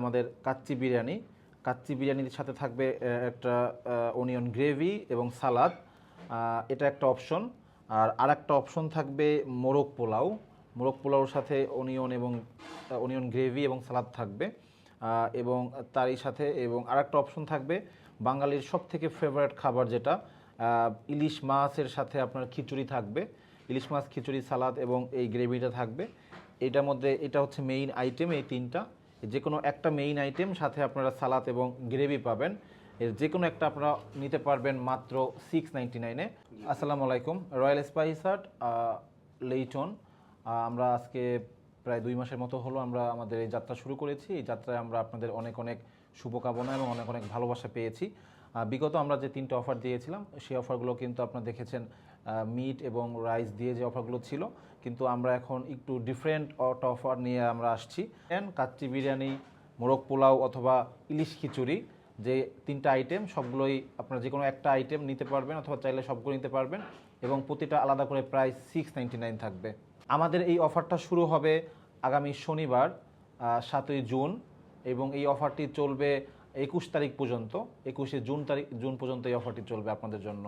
আমাদের কাচ্চি বিরিয়ানি। কাচ্চি বিরিয়ানির সাথে থাকবে একটা অনিয়ন গ্রেভি এবং সালাদ এটা একটা অপশন আর আর একটা অপশন থাকবে মোরগ পোলাও। মোরগ পোলাওর সাথে অনিয়ন এবং অনিয়ন গ্রেভি এবং সালাদ থাকবে। এবং তারই সাথে এবং আর একটা অপশন থাকবে বাঙালির সব থেকে ফেভারিট খাবার যেটা ইলিশ মাছের সাথে আপনার খিচুড়ি থাকবে। ইলিশ মাছ, খিচুড়ি সালাদ এবং এই গ্রেভিটা থাকবে। এটার মধ্যে, এটা হচ্ছে মেইন আইটেম এই তিনটা। যে কোনো একটা মেইন আইটেম সাথে আপনারা সালাদ এবং গ্রেভি পাবেন। এর যে কোনো একটা আপনারা নিতে পারবেন মাত্র সিক্স নাইনটি নাইনে আসসালামু আলাইকুম, রয়্যাল স্পাইস হাট লেইটন। আমরা আজকে প্রায় দুই মাসের মতো হলো আমরা আমাদের এই যাত্রা শুরু করেছি। এই যাত্রায় আমরা আপনাদের অনেক অনেক শুভকামনা এবং অনেক অনেক ভালোবাসা পেয়েছি। বিগত আমরা যে তিনটে অফার দিয়েছিলাম, সেই অফারগুলো কিন্তু আপনারা দেখেছেন মিট এবং রাইস দিয়ে যে অফারগুলো ছিল। কিন্তু আমরা এখন একটু ডিফারেন্ট অট অফার নিয়ে আমরা আসছি। And কাচ্চি বিরিয়ানি, মোরগ পোলাও অথবা ইলিশ খিচুড়ি, যে তিনটা আইটেম সবগুলোই আপনারা যে কোনো একটা আইটেম নিতে পারবেন অথবা চাইলে সবগুলো নিতে পারবেন এবং প্রতিটা আলাদা করে প্রায় সিক্স থাকবে। আমাদের এই অফারটা শুরু হবে আগামী শনিবার সাতই জুন এবং এই অফারটি চলবে একুশ তারিখ পর্যন্ত, একুশে জুন তারিখ, জুন পর্যন্ত এই অফারটি চলবে আপনাদের জন্য।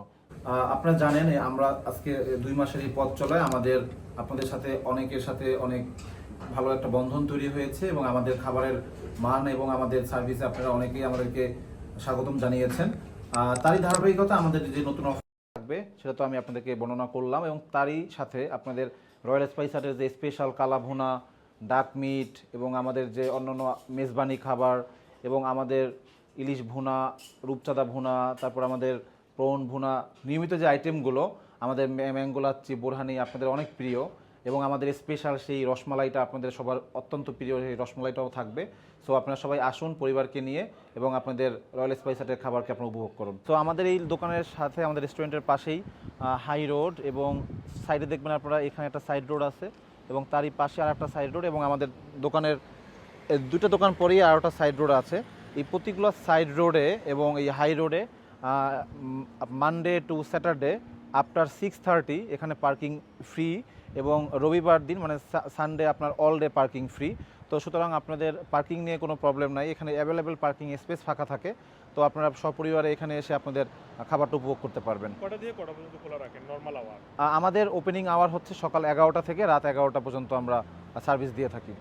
আপনারা জানেন আমরা আজকে দুই মাসের এই পথ চলায় আমাদের, আপনাদের সাথে অনেকের সাথে অনেক ভালো একটা বন্ধন তৈরি হয়েছে এবং আমাদের খাবারের মান এবং আমাদের সার্ভিসে আপনারা অনেকেই আমাদেরকে স্বাগতম জানিয়েছেন। তারই ধারাবাহিকতা আমাদের যে নতুন অফার থাকবে, সেটা তো আমি আপনাদেরকে বর্ণনা করলাম এবং তারই সাথে আপনাদের রয়্যাল স্পাইস হাটের যে স্পেশাল কালা ভুনা ডাক মিট এবং আমাদের যে অন্যান্য মেজবানি খাবার এবং আমাদের ইলিশ ভুনা, রূপচাঁদা ভুনা, তারপর আমাদের প্রন ভুনা নিয়মিত যে আইটেমগুলো আমাদের ম্যা- ম্যাঙ্গো লাচ্ছি, বোরহানি আপনাদের অনেক প্রিয় এবং আমাদের স্পেশাল সেই রসমালাইটা আপনাদের সবার অত্যন্ত প্রিয় সেই রসমালাইটাও থাকবে। সো আপনারা সবাই আসুন পরিবারকে নিয়ে এবং আপনাদের রয়্যাল স্পাইস হাটের খাবারকে আপনারা উপভোগ করুন। তো আমাদের এই দোকানের সাথে আমাদের রেস্টুরেন্টের পাশেই হাই রোড এবং সাইডে দেখবেন আপনারা এখানে একটা সাইড রোড আছে এবং তারই পাশে আর একটা সাইড রোড এবং আমাদের দোকানের দুটো দোকান পরেই আর একটা সাইড রোড আছে। এই প্রতিগুলো সাইড রোডে এবং এই হাই রোডে Monday to Saturday after six thirty এখানে পার্কিং ফ্রি এবং রবিবার দিন মানে সানডে আপনার অল ডে পার্কিং ফ্রি তো সুতরাং আপনাদের পার্কিং নিয়ে কোনো প্রবলেম নাই। এখানে অ্যাভেলেবেল পার্কিং স্পেস ফাঁকা থাকে। তো আপনারা সপরিবারে এখানে এসে আপনাদের খাবারটা উপভোগ করতে পারবেন। আমাদের ওপেনিং আওয়ার হচ্ছে সকাল এগারোটা থেকে রাত এগারোটা পর্যন্ত আমরা সার্ভিস দিয়ে থাকি।